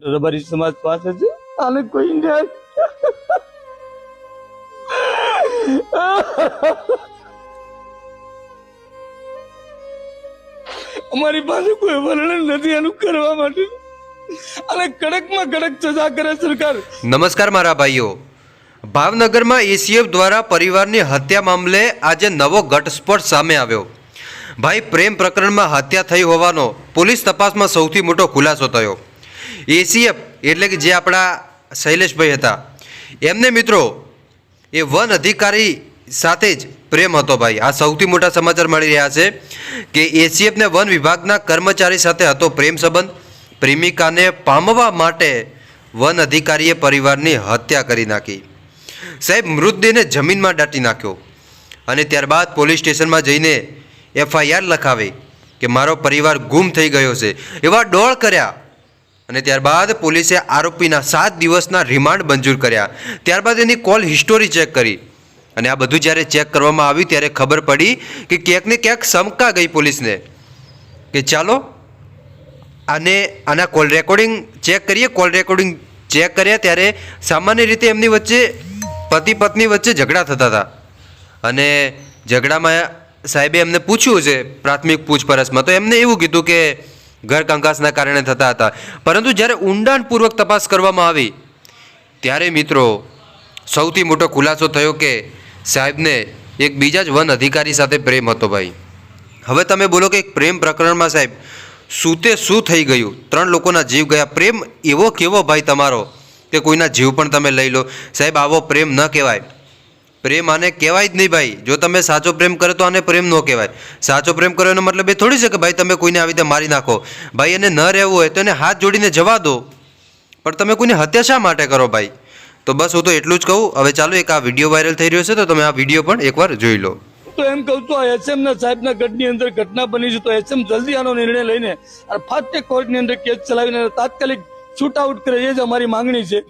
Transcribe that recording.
રબારી સમાજ પાસે છે? આને કોઈ ન્યાય અમારી પાસે કોઈ વર્ણન નથી એનું કરવા માટે. અને કડકમાં કડક સજા કરે સરકાર. નમસ્કાર મારા ભાઈઓ. ભાવનગરમાં એસીએફ દ્વારા પરિવારની હત્યા મામલે આજે નવો ઘટસ્ફોટ સામે આવ્યો. ભાઈ, પ્રેમ પ્રકરણમાં હત્યા થઈ હોવાનો પોલીસ તપાસમાં સૌથી મોટો ખુલાસો થયો. એસીએફ એટલે કે જે આપણા શૈલેષભાઈ હતા. એમને મિત્રો, એ વન અધિકારી સાથે જ પ્રેમ હતો ભાઈ. આ સૌથી મોટા સમાચાર મળી રહ્યા છે કે એસીએફને વન વિભાગના કર્મચારી સાથે હતો પ્રેમ સંબંધ. પ્રેમિકાને પામવા માટે વન અધિકારીએ પરિવારની હત્યા કરી નાખી. સાહેબ, મૃતદેહને જમીનમાં દાટી નાખ્યો અને ત્યારબાદ પોલીસ સ્ટેશનમાં જઈને એફઆઈઆર લખાવી કે મારો પરિવાર ગુમ થઈ ગયો છે. એવા ડોળ કર્યા. અને ત્યારબાદ પોલીસે આરોપીના સાત દિવસના રિમાન્ડ મંજૂર કર્યા. ત્યારબાદ એની કોલ હિસ્ટોરી ચેક કરી. અને આ બધું જ્યારે ચેક કરવામાં આવ્યું ત્યારે ખબર પડી કે ક્યાંક ને ક્યાંક સમકા ગઈ પોલીસને કે ચાલો, આને, આના કોલ રેકોર્ડિંગ ચેક કરીએ. કોલ રેકોર્ડિંગ ચેક કર્યા ત્યારે સામાન્ય રીતે એમની વચ્ચે પતિ પત્ની વચ્ચે ઝઘડા થતા હતા. અને ઝઘડામાં સાહેબે એમને પૂછ્યું છે પ્રાથમિક પૂછપરછમાં. તો એમને એવું કીધું કે ઘર કંકાસના કારણે થતા હતા. પરંતુ જ્યારે ઊંડાણપૂર્વક તપાસ કરવામાં આવી, ત્યારે મિત્રો, સૌથી મોટો ખુલાસો થયો કે સાહેબને એક બીજા જ વન અધિકારી સાથે પ્રેમ હતો ભાઈ. હવે તમે બોલો કે એક પ્રેમ પ્રકરણમાં સાહેબ, શું તે શું થઈ ગયું? ત્રણ લોકોના જીવ ગયા. પ્રેમ એવો કેવો ભાઈ તમારો, કે કોઈના જીવ પણ તમે લઈ લો. સાહેબ, આવો પ્રેમ ન કહેવાય. પ્રેમ આને કહેવાય જ નહીં ભાઈ. જો તમે સાચો પ્રેમ કરો તો આને પ્રેમ ન કહેવાય. સાચો પ્રેમ કરો એનો મતલબ એ થોડી છે કે ભાઈ તમે કોઈને આવી રીતે મારી નાખો. ભાઈ, એને ન રહેવું હોય તો એને હાથ જોડીને જવા દો. પણ તમે કોઈની હત્યા શા માટે કરો ભાઈ? તો બસ હું તો એટલું જ કહું. હવે ચાલો એક આ વીડિયો વાયરલ થઈ રહ્યો છે તો તમે આ વીડિયો પણ એકવાર જોઈ લો. તો એમ કહું તો એસએમ ના સાહેબના ગઢની અંદર ઘટના બની છે તો એસએમ જલ્દી આનો નિર્ણય લઈને ફાસ્ટ કોર્ટની અંદર કેસ ચલાવીને તાત્કાલિક શૂટ આઉટ કરે એ જ અમારી માંગણી છે.